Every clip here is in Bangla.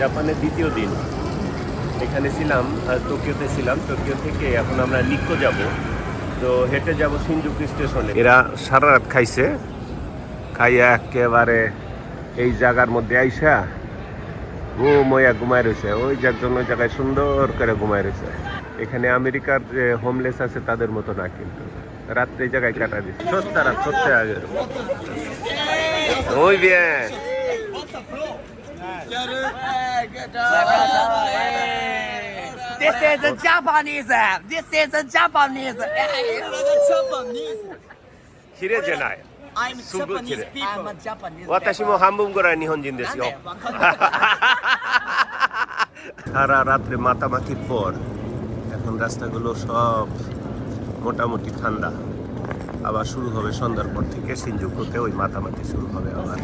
জাপানের দ্বিতীয় দিন। এখানে ছিলাম আর টোকিওতে ছিলাম। টোকিও থেকে এখন আমরা নিকো যাব। তো হেঁটে যাব সিনজুকি স্টেশনে। এরা সারা রাত খাইছে। খাইয়া একেবারে এই জায়গার মধ্যে আইসা ঘুময়া ঘুমায় রয়েছে ওই একজন ওই জায়গায় সুন্দর করে ঘুমায় রয়েছে এখানে আমেরিকার যে হোমলেস আছে তাদের মতো না কিন্তু। রাত্রে জায়গায় কাটা দিচ্ছে সস্তা রাত সস্তা ওই bien This is a Japanese. This is a Japanese. খিরে যে নাই I'm Super Japanese kid. people. I'm a Japanese. 私も半分ぐらい日本人ですよなんでわかんない সারা রাত্রে মাতামাতির পর এখন রাস্তাগুলো সব মোটামুটি ঠান্ডা আবার শুরু হবে সন্ধ্যার পর থেকে সিনজুকুতে ওই মাতামাতি শুরু হবে আবার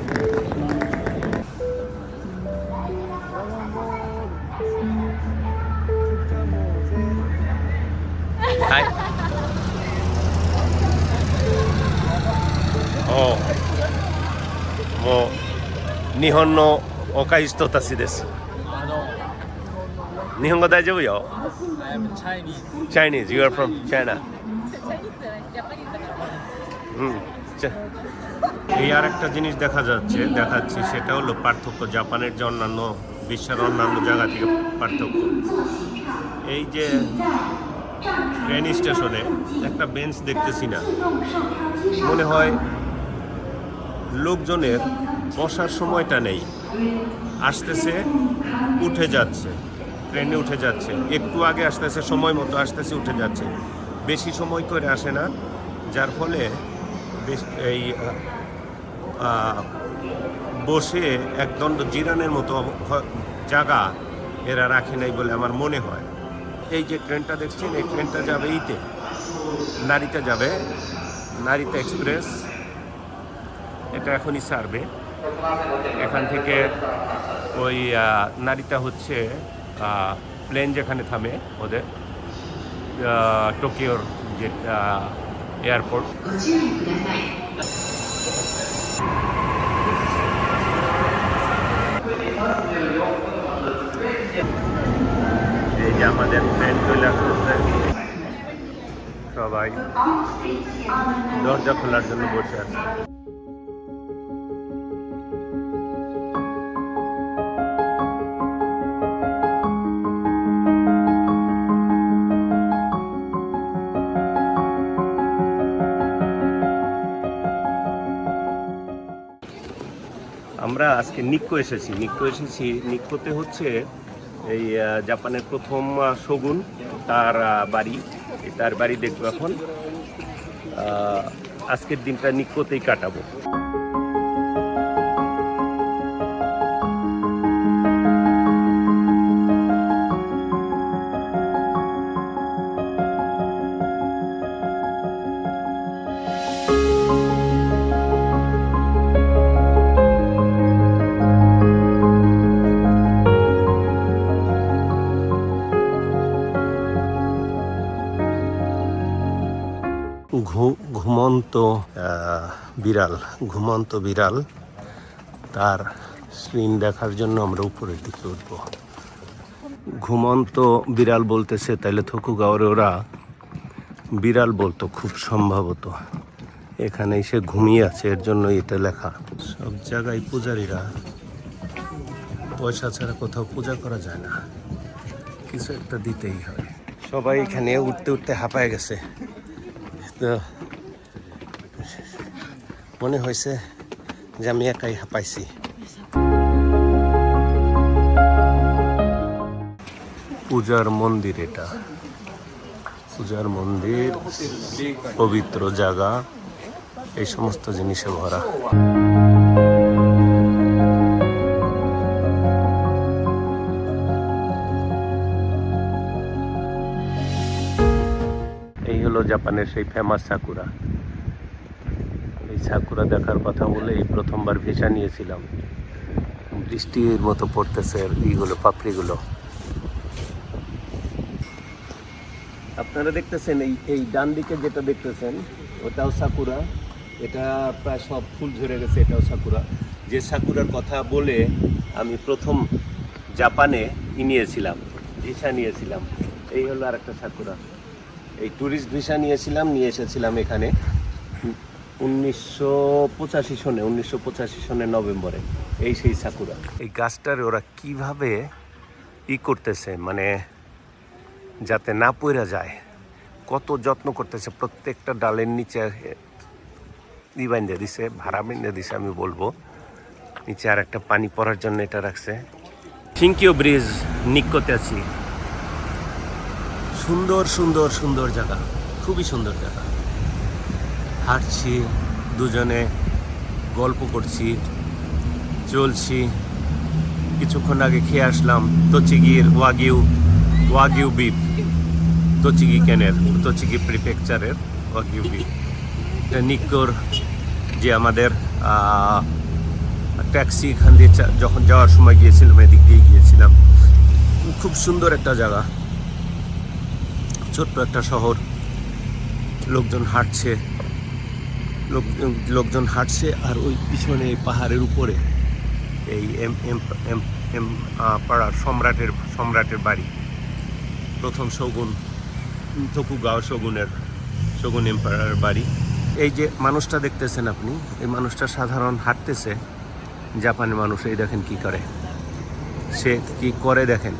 日本の若い人たちです日本語大丈夫よ I'm Chinese. Chinese you are from China হুম চা- এই আর একটা জিনিস দেখা যাচ্ছে দেখাচ্ছি সেটা হলো পার্থক্য জাপানের যে অন্যান্য বিশ্বের অন্যান্য জায়গা থেকে পার্থক্য এই যে ট্রেন স্টেশনে একটা বেঞ্চ দেখতেছি না মনে হয় লোকজনের বসার সময়টা নেই। আসতেছে, উঠে যাচ্ছে। ট্রেনে উঠে যাচ্ছে। একটু আগে আসতেছে, সময় মতো আসতেছে, উঠে যাচ্ছে। বেশি সময় করে আসে না, যার ফলে এই বসে একদণ্ড জিরানের মতো জায়গা এরা রাখে নাই বলে আমার মনে হয়। এই যে ট্রেনটা দেখছেন, এই ট্রেনটা যাবে ইতে। নারীতে যাবে। নারীতে এক্সপ্রেস। এটা এখনই সারবে। এখান থেকে ওই নারীটা হচ্ছে প্লেন যেখানে থামে ওদের টোকিওর যে এয়ারপোর্ট আমাদের সবাই দরজা খোলার জন্য বসে আছে। আজকে নিক্কো এসেছি। নিক্কো এসেছি। নিক্কোতে হচ্ছে এই জাপানের প্রথম শগুন, তার বাড়ি। তার বাড়ি দেখব এখন। আজকের দিনটা নিক্কোতেই কাটাবো। ঘুমন্ত বিড়াল ঘুমন্ত বিড়াল, তার স্ক্রিন দেখার জন্য আমরা উপরের দিকে উঠবো। ঘুমন্ত বিড়াল বলতেছে তাহলে থকুগাওয়ারে ওরা। বিড়াল বলতো, খুব সম্ভবত এখানে এসে ঘুমিয়ে আছে, এর জন্য এটা লেখা। সব জায়গায় পূজারীরা পয়সা ছাড়া কোথাও পূজা করা যায় না। কিছু একটা দিতেই হয় সবাই এখানে উঠতে উঠতে হাঁপায় গেছে। তো মনে হয়েছে যে আমি একাই হাঁপাইছি পূজার মন্দির এটা। পূজার মন্দির পবিত্র জায়গা এই সমস্ত জিনিসে ভরা এই হলো জাপানের সেই ফেমাস সাকুরা সাকুরা দেখার কথা বলে এই প্রথমবার ভিসা নিয়েছিলাম। বৃষ্টির মতো পড়তেছে আর ইগুলো পাপড়িগুলো। আপনারা দেখতেছেন এই এই ডান দিকে যেটা দেখতেছেন, ওটাও সাকুরা এটা প্রায় সব ফুল ঝরে গেছে, এটাও সাকুরা যে সাকুরার কথা বলে আমি প্রথম জাপানে ই নিয়েছিলাম, ভিসা নিয়েছিলাম। এই হলো আর একটা সাকুরা এই ট্যুরিস্ট ভিসা নিয়েছিলাম, নিয়ে এসেছিলাম এখানে। উনিশশো পঁচাশি সনে উনিশশো পঁচাশি সনের নভেম্বরে এই সেই সাকুরা। এই গাছটার ওরা কীভাবে ই করতেছে মানে যাতে না পড়া যায় কত যত্ন করতেছে প্রত্যেকটা ডালের নিচে ই বাইন্দে দিছে ভাড়া বাইন্দে দিছে আমি বলব। নিচে আর একটা পানি পড়ার জন্য এটা রাখছে। থিঙ্কিও ব্রিজ নিকোতে আছি। সুন্দর সুন্দর সুন্দর জায়গা খুবই সুন্দর জায়গা। হাঁটছি, দুজনে গল্প করছি, চলছি। কিছুক্ষণ আগে খেয়ে আসলাম তচিগির ওয়াগিউ ওয়াগিউ বিফ তচিগি কেনের, তচিগি প্রিফেকচারের ওয়াগিউ বিফ এটা নিক্কোর যে আমাদের ট্যাক্সি এখান দিয়ে যখন যাওয়ার সময় গিয়েছিলাম, এদিক দিয়ে গিয়েছিলাম। খুব সুন্দর একটা জায়গা। ছোট্ট একটা শহর। লোকজন হাঁটছে। লোক, লোকজন হাঁটছে আর ওই পিছনে পাহাড়ের উপরে এই এম এম এম এম পাড়ার সম্রাটের সম্রাটের বাড়ি। প্রথম শগুন থকুগাঁও শগুনের, শগুন এম্পায়ারের বাড়ি। এই যে মানুষটা দেখতেছেন আপনি, এই মানুষটা সাধারণ হাঁটতেছে জাপানের মানুষ, এই দেখেন কি করে। সে কি করে দেখেন?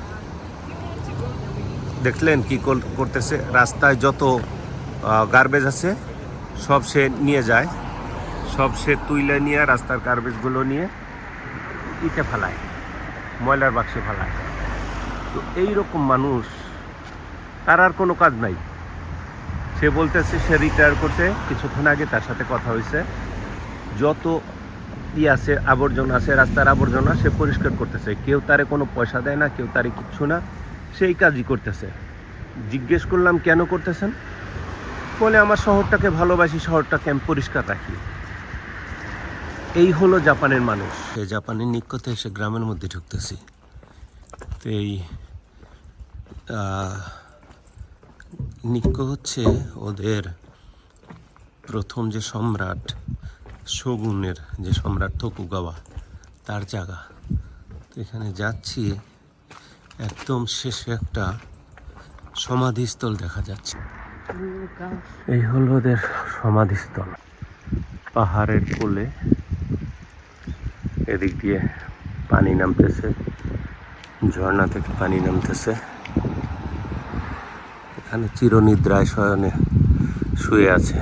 দেখলেন কি কর- করতেছে? রাস্তায় যত গার্বেজ আছে সব সে নিয়ে যায়, সব সে তুইলে নিয়ে, রাস্তার গার্বেজগুলো নিয়ে ইতে ফেলায়, ময়লার বাক্সে ফেলায়। তো এই রকম মানুষ, তার আর কোনো কাজ নাই। সে বলতেছে, সে রিটায়ার করছে। কিছুক্ষণ আগে তার সাথে কথা হয়েছে। যত ই আছে, আবর্জনা আছে, রাস্তার আবর্জনা, সে পরিষ্কার করতেছে। কেউ তারে কোনো পয়সা দেয় না, কেউ তারে কিচ্ছু না। সেই কাজই করতেছে। জিজ্ঞেস করলাম, কেন করতেছেন? বলে আমার শহরটাকে ভালোবাসি, শহরটাকে আমি পরিষ্কার রাখি। এই হলো জাপানের মানুষ। এই জাপানের নিকটতে এসে গ্রামের মধ্যে ঢুকতেছি। তো এই নিক্কো হচ্ছে ওদের প্রথম যে সম্রাট, শগুনের যে সম্রাট থকুগাওয়া, তার জায়গা। তো এখানে যাচ্ছি, একদম শেষে একটা সমাধিস্থল দেখা যাচ্ছে। এই হলো ওদের সমাধিস্থল। পাহাড়ের কোলে এদিক দিয়ে পানি নামতেছে, ঝর্ণা থেকে পানি নামতেছে। এখানে চিরনিদ্রায় শয়নে শুয়ে আছে।